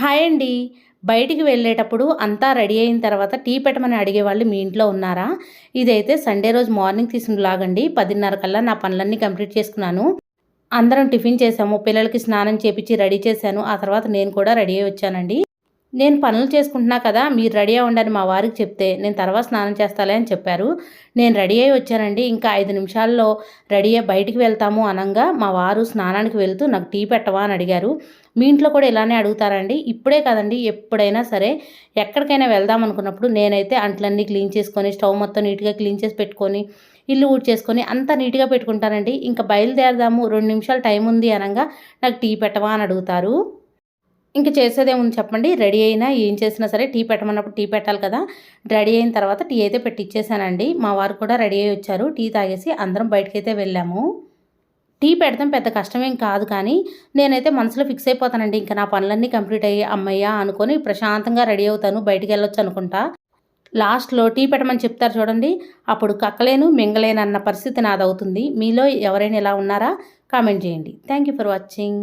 Hi అండి. బయటికి వెళ్ళేటప్పుడు అంతా రెడీ అయిన తర్వాత టీ పెట్టమని అడిగే వాళ్ళు మీ ఇంట్లో ఉన్నారా? ఇదైతే సండే రోజు మార్నింగ్ తీసిన లాగండి పదిన్నర కల్లా నా పనులన్నీ కంప్లీట్ చేసుకున్నాను. అందరం టిఫిన్ చేసాము. పిల్లలకి స్నానం చేపించి రెడీ చేశాను. ఆ తర్వాత నేను కూడా రెడీ అయి వచ్చానండి. నేను పనులు చేసుకుంటున్నా కదా మీరు రెడీ అవ్వండి మా వారికి చెప్తే. నేను తర్వాత స్నానం చేస్తాలే అని చెప్పారు. నేను రెడీ అయ్యి వచ్చానండి. ఇంకా ఐదు నిమిషాల్లో రెడీ అయ్యి బయటికి వెళ్తాము అనగా మా వారు స్నానానికి వెళ్తూ నాకు టీ పెట్టవా? అని అడిగారు. మీ ఇంట్లో కూడా ఇలానే అడుగుతారండి. ఇప్పుడే కదండి ఎప్పుడైనా సరే ఎక్కడికైనా వెళ్దాం అనుకున్నప్పుడు నేనైతే అంట్లన్నీ క్లీన్ చేసుకొని స్టవ్ మొత్తం నీట్గా క్లీన్ చేసి పెట్టుకొని ఇల్లు ఊడ్చేసుకొని అంతా నీట్గా పెట్టుకుంటానండి. ఇంకా బయలుదేరదాము. రెండు నిమిషాలు టైం ఉంది అనగా నాకు టీ పెట్టవా? అని అడుగుతారు. ఇంక చేసేదేముంది చెప్పండి. రెడీ అయినా ఏం చేసినా సరే టీ పెట్టమన్నప్పుడు టీ పెట్టాలి కదా. రెడీ అయిన తర్వాత టీ అయితే పెట్టి ఇచ్చేసానండి మా వారు కూడా రెడీ అయ్యి వచ్చారు. టీ తాగేసి అందరం బయటకైతే వెళ్ళాము. టీ పెడతాం పెద్ద కష్టమేం కాదు కానీ నేనైతే మనసులో ఫిక్స్ అయిపోతానండి. ఇంకా నా పనులన్నీ కంప్లీట్ అయ్యి అమ్మయ్యా అనుకొని ప్రశాంతంగా రెడీ అవుతాను. బయటికి వెళ్ళొచ్చు అనుకుంటా. లాస్ట్లో టీ పెట్టమని చెప్తారు చూడండి. అప్పుడు కక్కలేను మింగలేను అన్న పరిస్థితి నాదవుతుంది. మీలో ఎవరైనా ఇలా ఉన్నారా? కామెంట్ చేయండి. Thank you for watching.